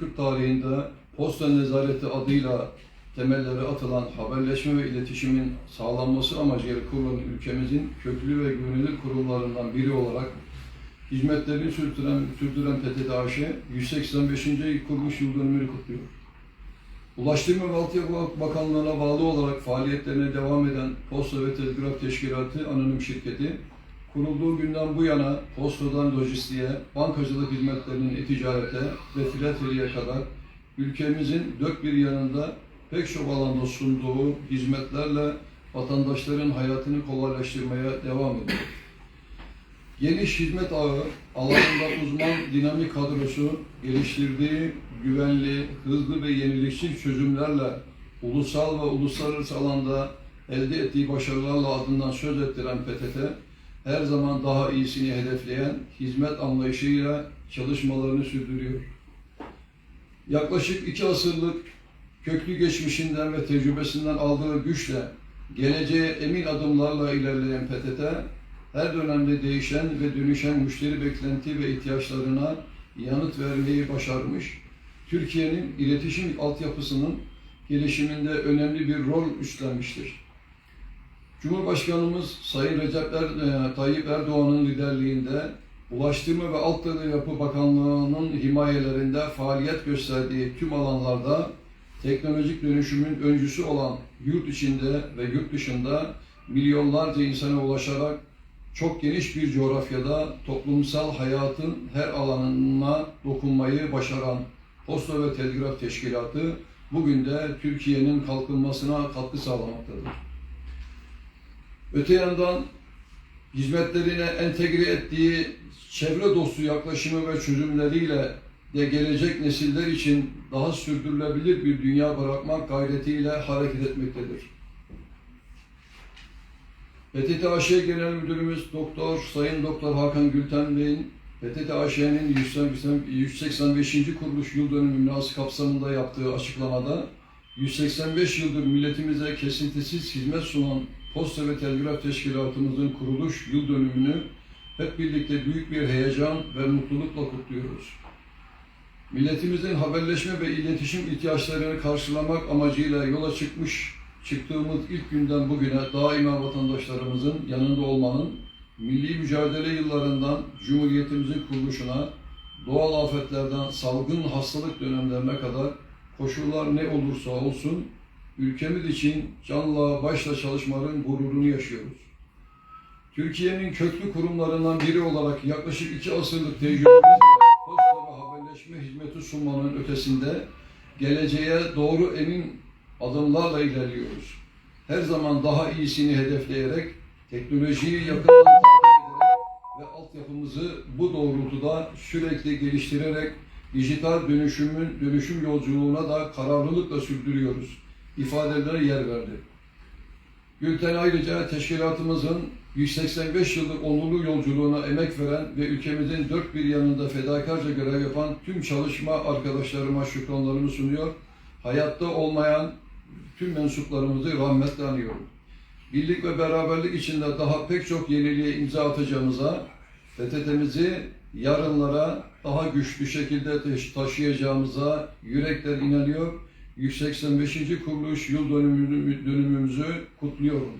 Türk tarihinde posta nezareti adıyla temelleri atılan haberleşme ve iletişimin sağlanması amacıyla kurulan ülkemizin köklü ve güvenilir kurumlarından biri olarak hizmetlerini sürdüren, sürdüren PTT 185. kuruluş yıl dönümünü kutluyor. Ulaştırma ve Altyapı Bakanlığı'na bağlı olarak faaliyetlerine devam eden Posta ve Telgraf Teşkilatı Anonim Şirketi, kurulduğu günden bu yana postadan lojistiğe, bankacılık hizmetlerinin e-ticarete ve filatveriye kadar ülkemizin dört bir yanında pek çok alanda sunduğu hizmetlerle vatandaşların hayatını kolaylaştırmaya devam ediyor. Geniş hizmet ağı, alanında uzman dinamik kadrosu, geliştirdiği güvenli, hızlı ve yenilikçi çözümlerle ulusal ve uluslararası alanda elde ettiği başarılarla adından söz ettiren PTT, her zaman daha iyisini hedefleyen hizmet anlayışıyla çalışmalarını sürdürüyor. Yaklaşık iki asırlık köklü geçmişinden ve tecrübesinden aldığı güçle geleceğe emin adımlarla ilerleyen PTT, her dönemde değişen ve dönüşen müşteri beklenti ve ihtiyaçlarına yanıt vermeyi başarmış, Türkiye'nin iletişim altyapısının gelişiminde önemli bir rol üstlenmiştir. Cumhurbaşkanımız Sayın Recep er, e, Tayyip Erdoğan'ın liderliğinde Ulaştırma ve Altyapı Bakanlığı'nın himayelerinde faaliyet gösterdiği tüm alanlarda teknolojik dönüşümün öncüsü olan yurt içinde ve yurt dışında milyonlarca insana ulaşarak çok geniş bir coğrafyada toplumsal hayatın her alanına dokunmayı başaran Posta ve Telgraf Teşkilatı bugün de Türkiye'nin kalkınmasına katkı sağlamaktadır. Öte yandan hizmetlerine entegre ettiği çevre dostu yaklaşımı ve çözümleriyle de gelecek nesiller için daha sürdürülebilir bir dünya bırakmak gayretiyle hareket etmektedir. PTT AŞ Genel Müdürümüz Doktor Sayın Doktor Hakan Gülten Bey'in PTT AŞ'nin 185. kuruluş yıl dönümü münası kapsamında yaptığı açıklamada 185 yıldır milletimize kesintisiz hizmet sunan Posta ve Telgraf Teşkilatımızın kuruluş yıl dönümünü hep birlikte büyük bir heyecan ve mutlulukla kutluyoruz. Milletimizin haberleşme ve iletişim ihtiyaçlarını karşılamak amacıyla yola çıkmış çıktığımız ilk günden bugüne daima vatandaşlarımızın yanında olmanın milli mücadele yıllarından Cumhuriyetimizin kuruluşuna, doğal afetlerden salgın hastalık dönemlerine kadar koşullar ne olursa olsun ülkemiz için canla başla çalışmanın gururunu yaşıyoruz. Türkiye'nin köklü kurumlarından biri olarak yaklaşık iki asırlık tecrübemizle posta ve haberleşme hizmeti sunmanın ötesinde geleceğe doğru emin adımlarla ilerliyoruz. Her zaman daha iyisini hedefleyerek teknolojiyi yakından takip ederek ve altyapımızı bu doğrultuda sürekli geliştirerek dijital dönüşümün dönüşüm yolculuğuna da kararlılıkla sürdürüyoruz ifadelerine yer verdi. Gülten ayrıca teşkilatımızın 185 yıllık onurlu yolculuğuna emek veren ve ülkemizin dört bir yanında fedakarca görev yapan tüm çalışma arkadaşlarıma şükranlarımı sunuyor. Hayatta olmayan tüm mensuplarımızı rahmetle anıyorum. Birlik ve beraberlik içinde daha pek çok yeniliğe imza atacağımıza, PTT'mizi yarınlara daha güçlü şekilde taşı- taşıyacağımıza yürekten inanıyor. 185. kuruluş yıl dönümümüzü kutluyorum.